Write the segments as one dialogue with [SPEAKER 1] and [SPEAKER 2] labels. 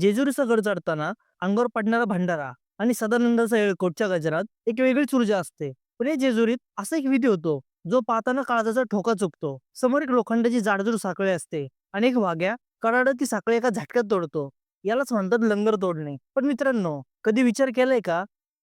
[SPEAKER 1] जेजुरीचा गड चढताना अंगावर पडणारा भंडारा आणि सदानंदाचा येळकोटच्या गजरात एक वेगळीच ऊर्जा असते. पण या जेजुरीत असा एक विधी होतो जो पाहताना काळजाचा ठोका चुकतो. समोर एक लोखंडाची जाडजूड साखळी असते आणि एक वाघ्या कडाड ती साखळी एका झटक्यात तोडतो. यालाच म्हणतात लंगर तोडणे. पण मित्रांनो कधी विचार केलाय का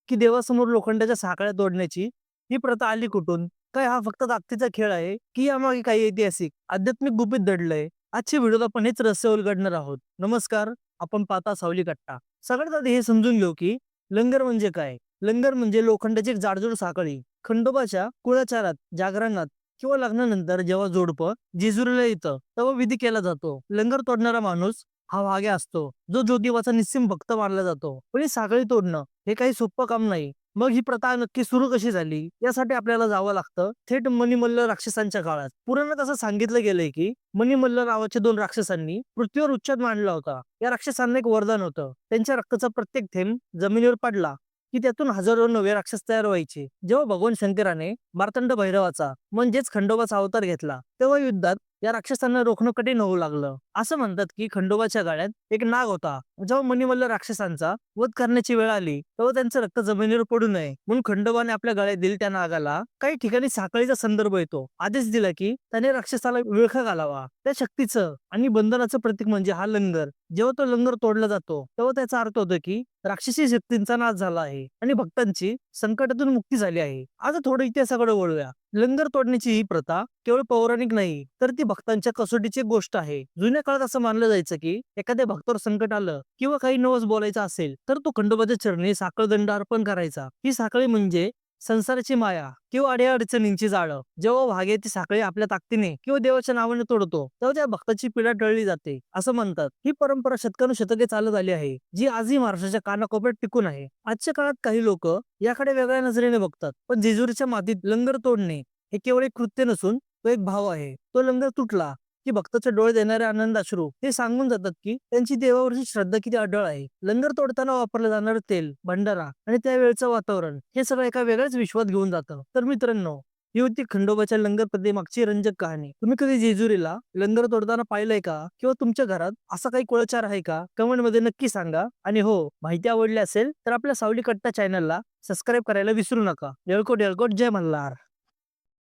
[SPEAKER 1] की देवासमोर लोखंडाच्या साखळ्या तोडण्याची ही प्रथा आली कुठून? काय हा फक्त ताकदीचा खेळ आहे की यामागे काही ऐतिहासिक आध्यात्मिक गुपित दडलंय? आजच्या व्हिडिओला आपण हेच रहस्य उलगडणार आहोत. नमस्कार. आपण पाहता सावली कट्टा. सगळ्यात आधी हे समजून घेऊ की लंगर म्हणजे काय? लंगर म्हणजे लोखंडाची एक जाडजूड साखळी. खंडोबाच्या कुळाचारात जागरणात किंवा लग्नानंतर जेव्हा जोडपं जेजुरीला येतं तेव्हा विधी केला जातो. लंगर तोडणारा माणूस हा वाघ्या असतो जो ज्योतिबाचा निस्सिम भक्त मानला जातो. पण ही साखळी तोडणं हे काही सोपं काम नाही. मग ही प्रथा नक्की सुरू कशी झाली? यासाठी आपल्याला जावं लागतं. थेट मणिमल्ल राक्षसांच्या काळात. पुराणात असं सांगितलं गेलंय की मणिमल्ल नावाच्या दोन राक्षसांनी पृथ्वीवर उच्चात मांडला होता. या राक्षसांना एक वरदान होतं. त्यांच्या रक्ताचा प्रत्येक थेंब जमिनीवर पडला की त्यातून हजारो नवे राक्षस तयार व्हायचे. जेव्हा भगवान शंकराने मार्तंड भैरवाचा म्हणजेच खंडोबाचा अवतार घेतला तेव्हा युद्धात या राक्षसांना रोखणं कठीण होऊ लागलं. असं म्हणतात की खंडोबाच्या गाड्यात एक नाग होता. जेव्हा मणिमल्ल राक्षसांचा वध करण्याची वेळ आली तेव्हा त्यांचं रक्त जमिनीवर पडू नये. म्हणून खंडोबाने आपल्या गळ्यात दिल त्या नागाला. काही ठिकाणी साखळीचा संदर्भ येतो. आदेश दिला की त्याने राक्षसाला विळखा घालावा. त्या शक्तीचं आणि बंधनाचं प्रतीक म्हणजे हा लंगर. जेव्हा तो लंगर तोडला जातो तेव्हा त्याचा अर्थ होतो की राक्षसी शक्तींचा नाश झाला आहे आणि भक्तांची संकटातून मुक्ती झाली आहे. आता थोडं इतिहासाकडे वळूया. लंगर तोडण्याची ही प्रथा केवळ पौराणिक नाही तर ती भक्तांच्या कसोटीची एक गोष्ट आहे. जुन्या काळात असं मानलं जायचं की एखाद्या भक्तावर संकट आलं किंवा काही नवस बोलायचं असेल तर तो खंडोबाच्या चरणी साखळदंड अर्पण करायचा. ही साखळी म्हणजे संसाराची माया किंवा अडीअडचणींची जाळं. जेव्हा वाघे ती साखळी आपल्या ताकदीने किंवा देवाच्या नावाने तोडतो तेव्हा त्या भक्ताची पिढा टळली जाते असं म्हणतात. ही परंपरा शतकानुशतके चालत आली आहे जी आजही महाराष्ट्राच्या कानाकोपऱ्यात टिकून आहे. आजच्या काळात काही लोक याकडे वेगळ्या नजरेने बघतात पण जेजुरीच्या मातीत लंगर तोडणे हे केवळ एक कृत्य नसून तो एक भाव आहे. तो लंगर तुटला की भक्ताचे डोळे देणारे आनंद अश्रू हे सांगून जातात की त्यांची देवावरची श्रद्धा किती अढळ आहे. लंगर तोडताना वापरलं जाणारं तेल भंडारा आणि त्यावेळचं वातावरण हे सगळं एका वेगळ्याच विश्वात घेऊन जातं. तर मित्रांनो ही होती खंडोबाच्या लंगर प्रतिमागची रंजक कहाणी. तुम्ही कधी जेजुरीला लंगर तोडताना पाहिलंय का? किंवा तुमच्या घरात असा काही कुळचार आहे का? कमेंटमध्ये नक्की सांगा. आणि हो माहिती आवडली असेल तर आपल्या सावली कट्टा चॅनलला सबस्क्राईब करायला विसरू नका. येळकोट येळकोट जय मल्हार.